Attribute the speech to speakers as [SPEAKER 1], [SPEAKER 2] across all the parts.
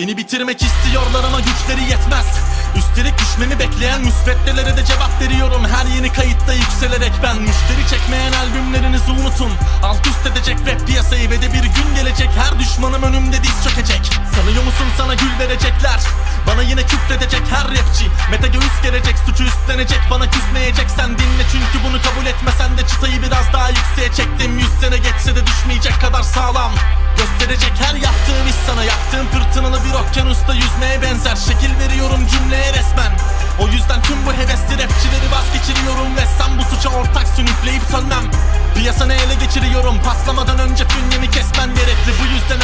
[SPEAKER 1] Beni bitirmek istiyorlar ama güçleri yetmez. Üstelik düşmemi bekleyen müsveddelere de cevap veriyorum. Her yeni kayıtta yükselerek ben Müşteri çekmeyen albümlerinizi unutun. Alt üst edecek rap piyasayı ve de bir gün gelecek Her düşmanım önümde diz çökecek. Sanıyor musun sana gül verecekler? Bana yine küfredecek her rapçi. Mete göğüs gelecek suçu üstlenecek Bana küsmeyeceksen dinle çünkü bunu kabul etmesen de Çıtayı biraz daha yükseğe çektim. Yüz sene geçse de düşmeyecek kadar sağlam. Gösterecek her yaptığım iş bir okyanusta yüzmeye benzer. Şekil veriyorum cümleye resmen. O yüzden tüm bu hevesli rapçileri vazgeçiriyorum Ve sen bu suça ortaksın üfleyip sönmem. Piyasanı ele geçiriyorum. Patlamadan önce fünyemi kesmen gerekli. Bu yüzden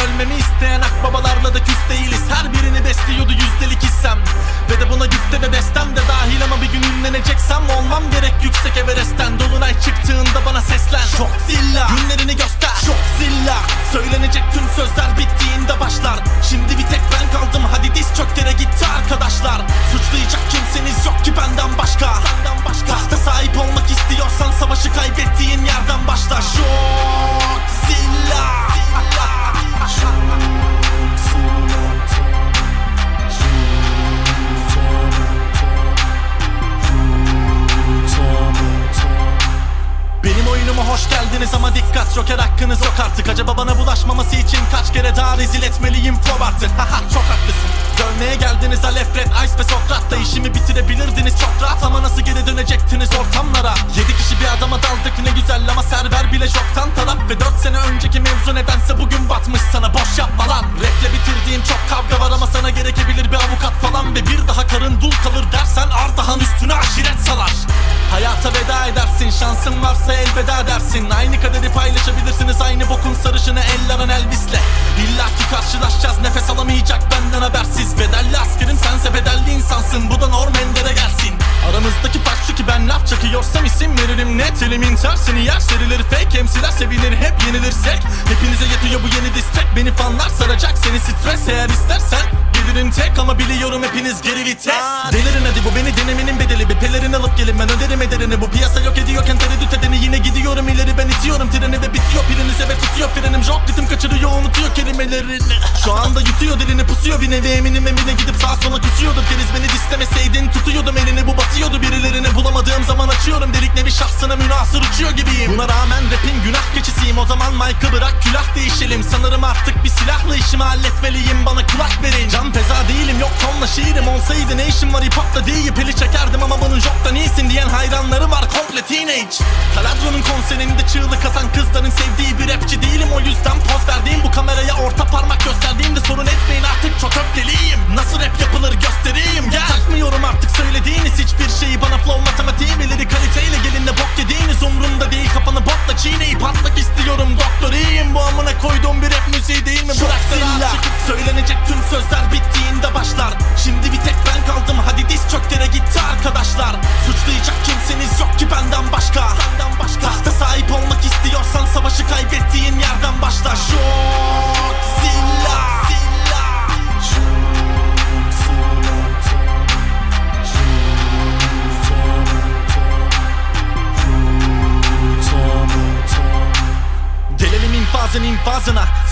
[SPEAKER 1] Söylenecek tüm sözler bittiğinde başlar. Şimdi bir tek ben kaldım. Hadi diz çok yere gitti arkadaşlar. Suçlayacak kimseniz yok ki benden başka. Benden başka Tahta sahip olmak istiyorsan savaşı kaybettiğin yerden başla. Çok dikkat Joker hakkınız yok artık. Acaba bana bulaşmaması için kaç kere daha rezil etmeliyim Fobart'ı Haha çok haklısın. Dövmeye geldiniz Alefred, Ice ve Sokrat'ta işimi bitirebilirdiniz. Çok rahat Ama nasıl geri dönecektiniz ortamlara? Yedi kişi bir adama daldık ne güzel ama server bile çoktan taraf. Ve dört sene önceki mevzu nedense bugün batmış sana. Boş yapma lan. Rap'le bitirdiğim çok kavga var ama sana gerekebilir bir avukat falan. Ve bir daha karın dul kalır dersen Ardahan üstüne aşiret salar şansın varsa elveda dersin. Aynı kaderi paylaşabilirsiniz aynı bokun sarışını Ellerin Elvis'le. İlla ki karşılaşacağız nefes alamayacak benden habersiz. Bedelli askerim sense bedelli insansın. Bu da norm gelsin. Aramızdaki fark şu ki ben laf çakıyorsam isim veririm net Elimin tersini yer serilir fake MC'ler sevinir hep yenilirsek Hepinize yetiyor bu yeni distrek Beni fanlar saracak seni stres eğer istersen. Gelirim tek ama biliyorum hepiniz geri vites. Delirin hadi bu beni denemenin bedeli Bir pelerin alıp gelin. Ben öderim ederini Bu piyasa yok ediyorken tereddüt edeni. Yine gidiyorum ileri ben itiyorum treni Ve bitiyor pilinize ve tutuyor frenim. Jock ritim kaçırıyor unutuyor kelimelerini. Şu anda yutuyor dilini pusuyor bir nevi eminim emine Gidip sağ sola kusuyordur keriz beni distemeseydin Tutuyordum elini. Bu batıyordu birilerini Bulamadığım zaman açıyorum nevi şahsına münasır uçuyor gibiyim. Buna rağmen rapin günah keçisiyim. O zaman mic'ı bırak külah değişelim. Sanırım artık bir silahla işimi halletmeliyim. Bana kulak verin. Can feza değilim yok tonla şiirim. Olsaydı ne işim var? Hip hopla değil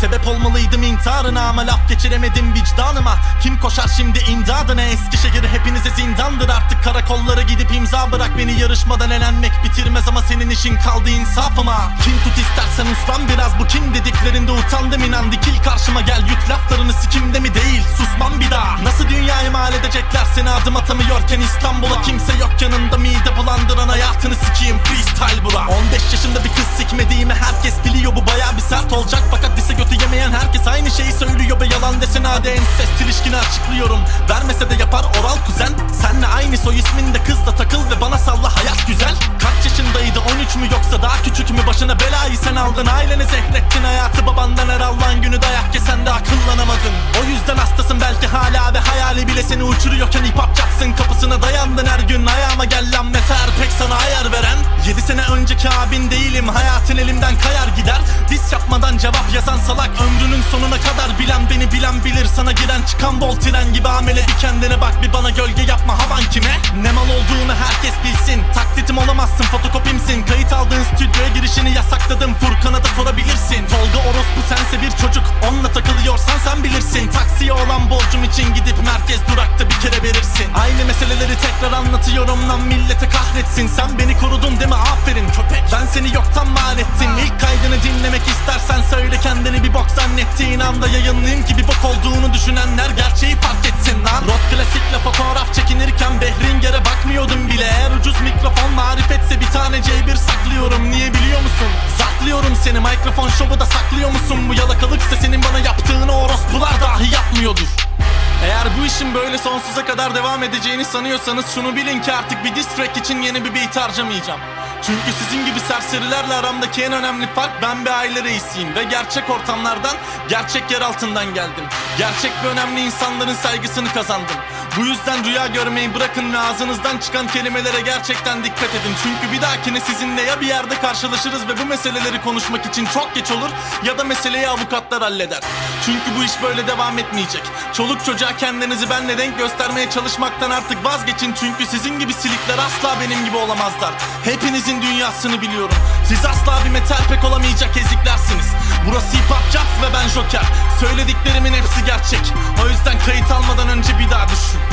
[SPEAKER 1] Sebep olmalıydım intiharına Ama laf geçiremedim vicdanıma. Kim koşar şimdi imdadına? Eskişehir hepinize zindandır. Artık karakollara gidip imza bırak Beni. Yarışmadan elenmek bitirmez Ama senin işin kaldı insafıma. Kim tut istersen uslan biraz. Bu kim dediklerinde utandım. İnan Dikil karşıma. Gel yut laflarını sikimde mi değil? Susmam bir daha. Nasıl dünyayı mal edecekler? Seni adım atamıyorken İstanbul'a Kimse yok. Yanında mide bulandıran Hayatını sikeyim. Freestyle bula sikmediğimi herkes biliyor. Bu baya bir sert olacak. Fakat lise götü yemeyen herkes aynı şeyi söylüyor Be. Yalan desin hadi ensest ilişkini açıklıyorum. Vermese de yapar oral kuzen. Senle aynı soy isminde kızla takıl ve bana salla. Hayat güzel. Kaç yaşındaydı? 13 mü yoksa daha küçük mü? Başına belayı sen aldın. Ailene zehrettin Hayatı cevap yazan salak. Ömrünün sonuna kadar Bilen beni bilen bilir. Sana giren çıkan bol tren gibi amele Bir kendine bak. Bir bana gölge yapma havan kime? Ne mal olduğunu herkes bilsin. Taklitim olamazsın fotokopimsin. Kayıt aldığın stüdyoya girişini yasakladım. Furkan'a da sorabilirsin tekrar anlatıyorum lan millete kahretsin. Sen beni korudun değil mi? Aferin köpek. Ben seni yoktan var ettim. İlk kaydını dinlemek istersen söyle kendini bir bok zannettiğin anda yayınlayayım ki bir bok olduğunu düşünenler gerçeği fark etsin lan. Rot klasikle fotoğraf çekinirken Behringere bakmıyordum bile. Eğer ucuz mikrofon marifetse bir tane C1 saklıyorum. Niye biliyor musun? Saklıyorum seni mikrofon şovu da saklıyor musun? Bu yalakalıksa senin bana yaptığını böyle sonsuza kadar devam edeceğini sanıyorsanız şunu bilin ki artık bir diss track için yeni bir beat harcamayacağım. Çünkü sizin gibi serserilerle aramdaki en önemli fark ben bir aile reisiyim ve gerçek ortamlardan, gerçek yer altından geldim. Gerçek ve önemli insanların saygısını kazandım. Bu yüzden rüya görmeyi bırakın ve ağzınızdan çıkan kelimelere gerçekten dikkat edin. Çünkü bir dahakine sizinle ya bir yerde karşılaşırız ve bu meseleleri konuşmak için çok geç olur ya da meseleyi avukatlar halleder. Çünkü bu iş böyle devam etmeyecek. Çoluk çocuğa kendinizi benle denk göstermeye çalışmaktan artık vazgeçin çünkü sizin gibi silikler asla benim gibi olamazlar. Hepinizin dünyasını biliyorum. Siz asla bir metal pek olamayacak eziklersiniz. Burası hip hop ve ben Joker. Söylediklerimin hepsi gerçek. O yüzden kayıt almadan önce bir daha düşün.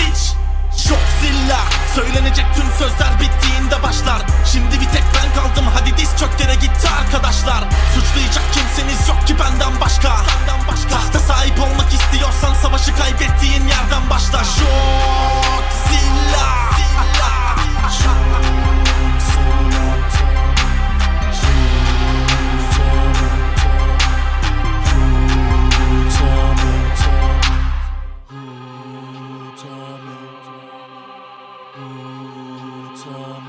[SPEAKER 1] Pitch! Çok zilla. Söylenecek tüm sözler bittiğinde başlar. Şimdi bir tek ben kaldım. Hadi diz çok yere gitti arkadaşlar. Suçlayacak kimseniz yok ki benden başka. Benden başka Tahta sahip olmak istiyorsan savaşı kaybettiğin yerden başla Çok